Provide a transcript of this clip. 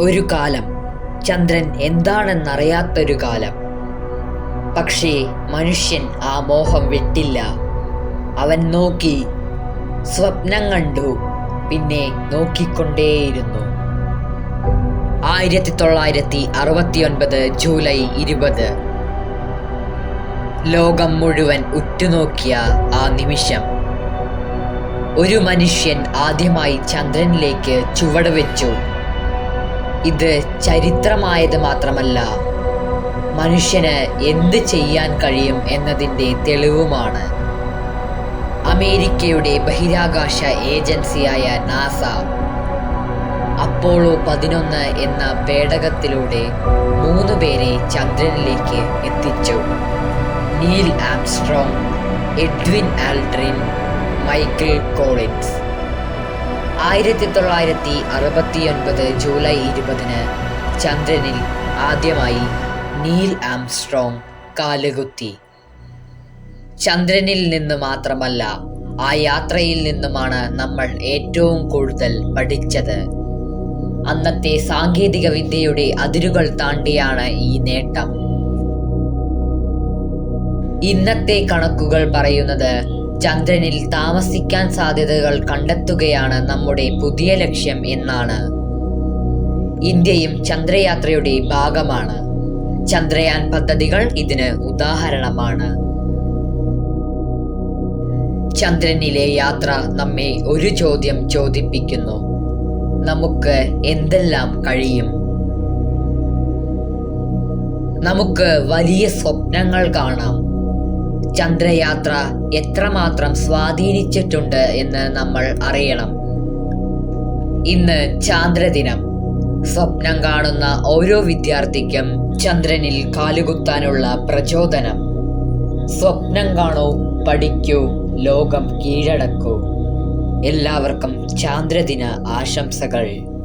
ഒരു കാലം. ചന്ദ്രൻ എന്താണെന്നറിയാത്തൊരു കാലം. പക്ഷേ മനുഷ്യൻ ആ മോഹം വിട്ടില്ല. അവൻ നോക്കി സ്വപ്നം കണ്ടു പിന്നെ നോക്കിക്കൊണ്ടേയിരുന്നു. ആയിരത്തി തൊള്ളായിരത്തി അറുപത്തിയൊൻപത് ജൂലൈ ഇരുപത്. ലോകം മുഴുവൻ ഉറ്റുനോക്കിയ ആ നിമിഷം. ഒരു മനുഷ്യൻ ആദ്യമായി ചന്ദ്രനിലേക്ക് ചുവടുവെച്ചു. ഇത് ചരിത്രമായത് മാത്രമല്ല മനുഷ്യന് എന്ത് ചെയ്യാൻ കഴിയും എന്നതിന്റെ തെളിവുമാണ്. അമേരിക്കയുടെ ബഹിരാകാശ ഏജൻസിയായ നാസ അപ്പോളോ പതിനൊന്ന് എന്ന പേടകത്തിലൂടെ മൂന്ന് പേരെ ചന്ദ്രനിലേക്ക് എത്തിച്ചു. Neil Armstrong Edwin Aldrin Michael Collins. ആയിരത്തി തൊള്ളായിരത്തി അറുപത്തിയൊൻപത് ജൂലൈ ഇരുപതിന് ചന്ദ്രനിൽ ആദ്യമായി നീൽ ആംസ്ട്രോങ് കാലുകുത്തി. ചന്ദ്രനിൽ നിന്ന് മാത്രമല്ല ആ യാത്രയിൽ നിന്നുമാണ് നമ്മൾ ഏറ്റവും കൂടുതൽ പഠിച്ചത്. അന്നത്തെ സാങ്കേതിക വിദ്യയുടെ അതിരുകൾ താണ്ടിയാണ് ഈ നേട്ടം. ഇന്നത്തെ കണക്കുകൾ പറയുന്നത് ചന്ദ്രനിൽ താമസിക്കാൻ സാധ്യതകൾ കണ്ടെത്തുകയാണ് നമ്മുടെ പുതിയ ലക്ഷ്യം എന്നാണ്. ഇന്ത്യയും ചന്ദ്രയാത്രയുടെ ഭാഗമാണ്. ചന്ദ്രയാൻ പദ്ധതികൾ ഇതിന് ഉദാഹരണമാണ്. ചന്ദ്രനിലെ യാത്ര നമ്മെ ഒരു ചോദ്യം ചോദിപ്പിക്കുന്നു. നമുക്ക് എന്തെല്ലാം കഴിയും? നമുക്ക് വലിയ സ്വപ്നങ്ങൾ കാണാം. ചന്ദ്രയാത്ര എത്രമാത്രം സ്വാധീനിച്ചിട്ടുണ്ട് എന്ന് നമ്മൾ അറിയണം. ഇന്ന് ചാന്ദ്രദിനം. സ്വപ്നം കാണുന്ന ഓരോ വിദ്യാർത്ഥിക്കും ചന്ദ്രനിൽ കാലുകുത്താനുള്ള പ്രചോദനം. സ്വപ്നം കാണൂ പഠിക്കൂ ലോകം കീഴടക്കൂ. എല്ലാവർക്കും ചാന്ദ്രദിന ആശംസകൾ.